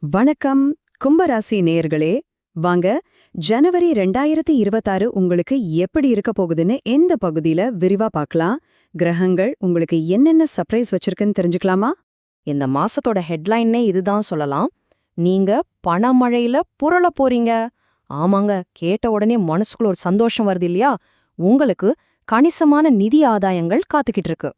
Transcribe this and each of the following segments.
வணக்கம் கும்பராசி நேயர்களே. வாங்க ஜனவரி ரெண்டாயிரத்தி இருபத்தாறு உங்களுக்கு எப்படி இருக்க போகுதுன்னு எந்த பகுதியில விரிவா பார்க்கலாம். கிரகங்கள் உங்களுக்கு என்னென்ன சர்ப்ரைஸ் வச்சிருக்குன்னு தெரிஞ்சுக்கலாமா? இந்த மாசத்தோட ஹெட்லைன்னே இதுதான் சொல்லலாம். நீங்க பணமழையில புரள போறீங்க. ஆமாங்க கேட்ட உடனே மனசுக்குள்ள ஒரு சந்தோஷம் வருது இல்லையா? உங்களுக்கு கணிசமான நிதி ஆதாயங்கள் காத்துக்கிட்டு இருக்கு.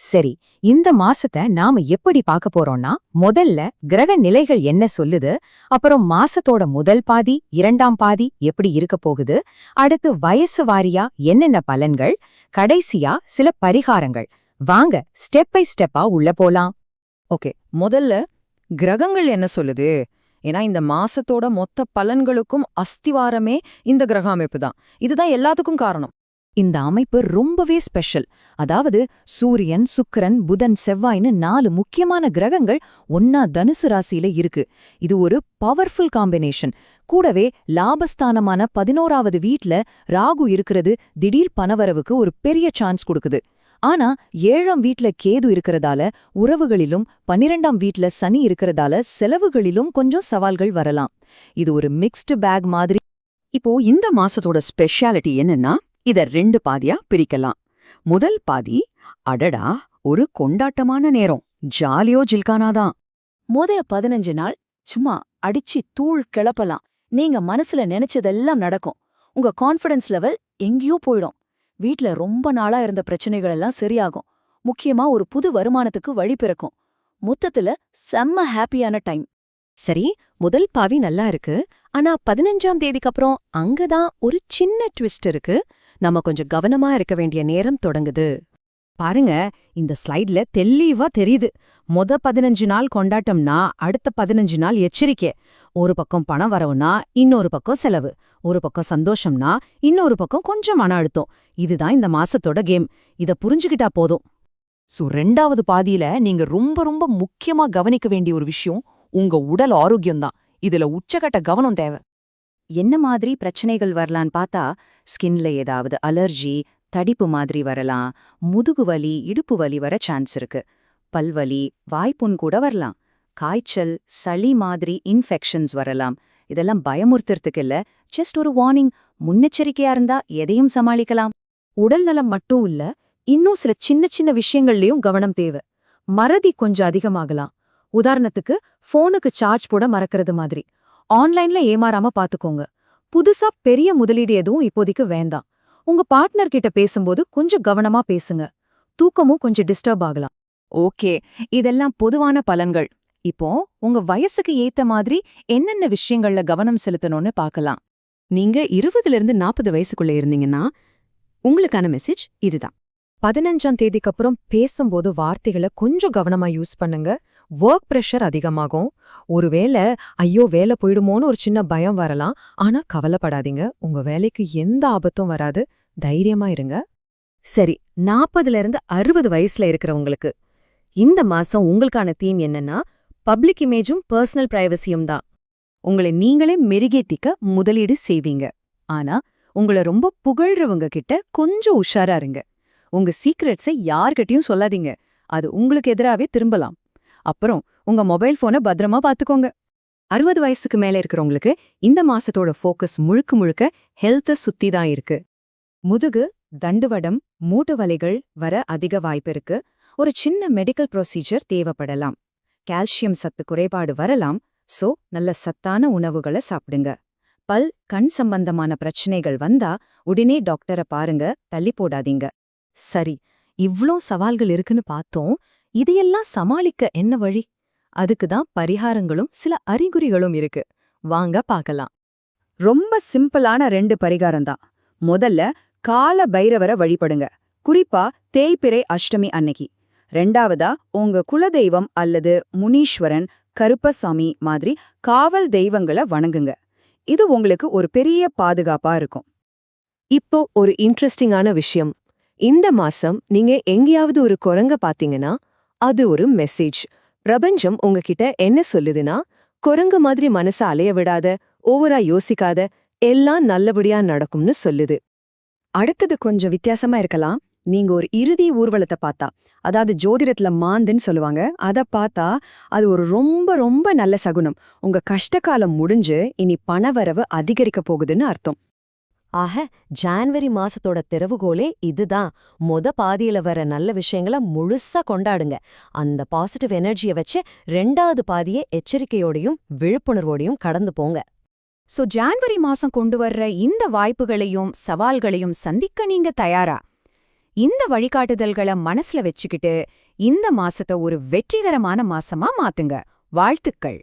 சரி இந்த மாசத்தை நாம எப்படி பார்க்க போறோம்னா முதல்ல கிரக நிலைகள் என்ன சொல்லுது அப்புறம் மாசத்தோட முதல் பாதி இரண்டாம் பாதி எப்படி இருக்க போகுது அடுத்து வயசு வாரியா என்னென்ன பலன்கள் கடைசியா சில பரிகாரங்கள். வாங்க ஸ்டெப் பை ஸ்டெப்பா உள்ள போலாம். ஓகே முதல்ல கிரகங்கள் என்ன சொல்லுது? ஏன்னா இந்த மாசத்தோட மொத்த பலன்களுக்கும் அஸ்திவாரமே இந்த கிரக அமைப்பு தான். இதுதான் எல்லாத்துக்கும் காரணம். இந்த அமைப்பு ரொம்பவே ஸ்பெஷல். அதாவது சூரியன் சுக்கரன் புதன் செவ்வாய்னு நாலு முக்கியமான கிரகங்கள் ஒன்னா தனுசு ராசியில இருக்கு. இது ஒரு பவர்ஃபுல் காம்பினேஷன் கூடவே லாபஸ்தானமான பதினோராவது வீட்ல ராகு இருக்கிறது திடீர் பணவரவுக்கு ஒரு பெரிய சான்ஸ் கொடுக்குது. ஆனா ஏழாம் வீட்ல கேது இருக்கிறதால உறவுகளிலும் பன்னிரெண்டாம் வீட்ல சனி இருக்கிறதால செலவுகளிலும் கொஞ்சம் சவால்கள் வரலாம். இது ஒரு மிக்ஸ்டு பேக் மாதிரி. இப்போ இந்த மாசத்தோட ஸ்பெஷாலிட்டி என்னன்னா இத ரெண்டு பாதியா பிரிக்கலாம். முதல் பாதி அடடா ஒரு கொண்டாட்டமான நேரம். ஜாலியோ ஜில்கானாதான் முதைய பதினஞ்சு நாள் சும்மா அடிச்சு தூள் கிளப்பலாம். நீங்க மனசுல நினைச்சதெல்லாம் நடக்கும். உங்க கான்ஃபிடன்ஸ் லெவல் எங்கேயோ போயிடும். வீட்ல ரொம்ப நாளா இருந்த பிரச்சனைகள் எல்லாம் சரியாகும். முக்கியமா ஒரு புது வருமானத்துக்கு வழி பிறக்கும். மொத்தத்துல செம்ம ஹாப்பியான டைம். சரி முதல் பாவி நல்லா இருக்கு. ஆனா பதினஞ்சாம் தேதிக்கு அப்புறம் அங்கதான் ஒரு சின்ன ட்விஸ்ட் இருக்கு. நம்ம கொஞ்சம் கவனமா இருக்க வேண்டிய நேரம் தொடங்குது. பாருங்க இந்த ஸ்லைட்ல தெளிவா தெரியுது. மொத பதினஞ்சு நாள் கொண்டாட்டம்னா அடுத்த பதினஞ்சு நாள் எச்சரிக்கை. ஒரு பக்கம் பணம் வரவுனா இன்னொரு பக்கம் செலவு. ஒரு பக்கம் சந்தோஷம்னா இன்னொரு பக்கம் கொஞ்சம் மன அழுத்தம். இதுதான் இந்த மாசத்தோட கேம். இத புரிஞ்சுக்கிட்டா போதும். சோ ரெண்டாவது பாதியில நீங்க ரொம்ப ரொம்ப முக்கியமா கவனிக்க வேண்டிய ஒரு விஷயம் உங்க உடல் ஆரோக்கியம்தான். இதுல உச்சகட்ட கவனம் தேவை. என்ன மாதிரி பிரச்சனைகள் வரலான்னு பார்த்தா ஸ்கின்ல ஏதாவது அலர்ஜி தடிப்பு மாதிரி வரலாம் முதுகு வலி இடுப்பு வலி வர சான்ஸ் இருக்கு. பல்வலி வாய்ப்புண் கூட வரலாம். காய்ச்சல் சளி மாதிரி இன்ஃபெக்ஷன்ஸ் வரலாம். இதெல்லாம் பயமுறுத்துறதுக்கு இல்ல. ஜஸ்ட் ஒரு வார்னிங். முன்னெச்சரிக்கையா இருந்தா எதையும் சமாளிக்கலாம். உடல் நலம் மட்டும் இல்ல இன்னும் சில சின்ன சின்ன விஷயங்கள்லயும் கவனம் தேவை. மறதி கொஞ்சம் அதிகமாகலாம். உதாரணத்துக்கு ஃபோனுக்கு சார்ஜ் போட மறக்கிறது மாதிரி. ஆன்லைன்ல ஏமாறாம பாத்துக்கோங்க. புதுசா பெரிய முதலீடு எதுவும் இப்போதைக்கு வேண்டாம். உங்க பார்ட்னர் கிட்ட பேசும்போது கொஞ்சம் கவனமா பேசுங்க. தூக்கமும் கொஞ்சம் டிஸ்டர்ப் ஆகலாம். ஓகே இதெல்லாம் பொதுவான பலன்கள். இப்போ உங்க வயசுக்கு ஏத்த மாதிரி என்னென்ன விஷயங்கள்ல கவனம் செலுத்தணும்னு பார்க்கலாம் நீங்க இருபதுல இருந்து நாற்பது வயசுக்குள்ள இருந்தீங்கன்னா உங்களுக்கான மெசேஜ் இதுதான். பதினஞ்சாம் தேதிக்கு அப்புறம் பேசும்போது வார்த்தைகளை கொஞ்சம் கவனமா யூஸ் பண்ணுங்க. ஒர்க் ப்ரெஷர் அதிகமாகும். ஒருவேளை ஐயோ வேலை போயிடுமோன்னு ஒரு சின்ன பயம் வரலாம். ஆனா கவலைப்படாதீங்க. உங்க வேலைக்கு எந்த ஆபத்தும் வராது. தைரியமா இருங்க. சரி நாற்பதுல இருந்து அறுபது வயசுல இருக்கிறவங்களுக்கு இந்த மாசம் உங்களுக்கான தீம் என்னன்னா பப்ளிக் இமேஜும் பர்சனல் பிரைவசியும் தான். உங்களை நீங்களே மெருகேத்திக்க முதலீடு செய்வீங்க. ஆனா உங்கள ரொம்ப புகழ்றவங்க கிட்ட கொஞ்சம் உஷாரா இருங்க. உங்க சீக்ரெட்ஸை யார்கிட்டயும் சொல்லாதீங்க. அது உங்களுக்கு எதிராவே திரும்பலாம். அப்புறம் உங்க மொபைல் போனை பத்திரமா பாத்துக்கோங்க. அறுபது வயசுக்கு மேல இருக்கிறவங்களுக்கு இந்த மாசத்தோட ஃபோக்கஸ் முழுக்க முழுக்க ஹெல்த்த சுத்தி தான் இருக்கு. முதுகு தண்டுவடம் மூட்டு வலிகள் வர அதிக வாய்ப்பு இருக்கு. ஒரு சின்ன மெடிக்கல் ப்ரொசீஜர் தேவைப்படலாம். கால்சியம் சத்து குறைபாடு வரலாம். சோ நல்ல சத்தான உணவுகளை சாப்பிடுங்க. பல் கண் சம்பந்தமான பிரச்சனைகள் வந்தா உடனே டாக்டரை பாருங்க தள்ளி போடாதீங்க. சரி இவ்ளோ சவால்கள் இருக்குன்னு பார்த்தோம். இதையெல்லாம் சமாளிக்க என்ன வழி? அதுக்கு தான் பரிகாரங்களும் சில அறிகுறிகளும் இருக்கு. வாங்க பார்க்கலாம். ரொம்ப சிம்பிளான ரெண்டு பரிகாரம் தான். முதல்ல கால பைரவரை வழிபடுங்க. குறிப்பா தேய்பிறை அஷ்டமி அன்னைக்கு. ரெண்டாவதா உங்க குலதெய்வம் அல்லது முனீஸ்வரன் கருப்பசாமி மாதிரி காவல் தெய்வங்களை வணங்குங்க. இது உங்களுக்கு ஒரு பெரிய பாதுகாப்பா இருக்கும். இப்போ ஒரு இன்ட்ரெஸ்டிங்கான விஷயம். இந்த மாசம் நீங்க எங்கேயாவது ஒரு குரங்க பாத்தீங்கன்னா அது ஒரு மெசேஜ் பிரபஞ்சம் உங்ககிட்ட என்ன சொல்லுதுன்னா குரங்கு மாதிரி மனச அலைய விடாத ஓவரா யோசிக்காத எல்லாம் நல்லபடியா நடக்கும்னு சொல்லுது. அடுத்தது கொஞ்சம் வித்தியாசமா இருக்கலாம். நீங்க ஒரு இறுதி ஊர்வலத்தை பார்த்தா அதாவது ஜோதிடத்துல மாந்துன்னு சொல்லுவாங்க அத பார்த்தா அது ஒரு ரொம்ப ரொம்ப நல்ல சகுனம். உங்க கஷ்டகாலம் முடிஞ்சு இனி பணவரவு அதிகரிக்க போகுதுன்னு அர்த்தம். ஆக ஜான்வரி மாசத்தோட திறவுகோலே இதுதான். மொத பாதியில வர நல்ல விஷயங்கள முழுசா கொண்டாடுங்க. அந்த பாசிட்டிவ் எனர்ஜியை வச்சு ரெண்டாவது பாதியை எச்சரிக்கையோடையும் விழிப்புணர்வோடையும் கடந்து போங்க. சோ ஜான்வரி மாசம் கொண்டு வர்ற இந்த வாய்ப்புகளையும் சவால்களையும் சந்திக்க நீங்க தயாரா? இந்த வழிகாட்டுதல்களை மனசுல வச்சுக்கிட்டு இந்த மாசத்தை ஒரு வெற்றிகரமான மாசமா மாத்துங்க. வாழ்த்துக்கள்.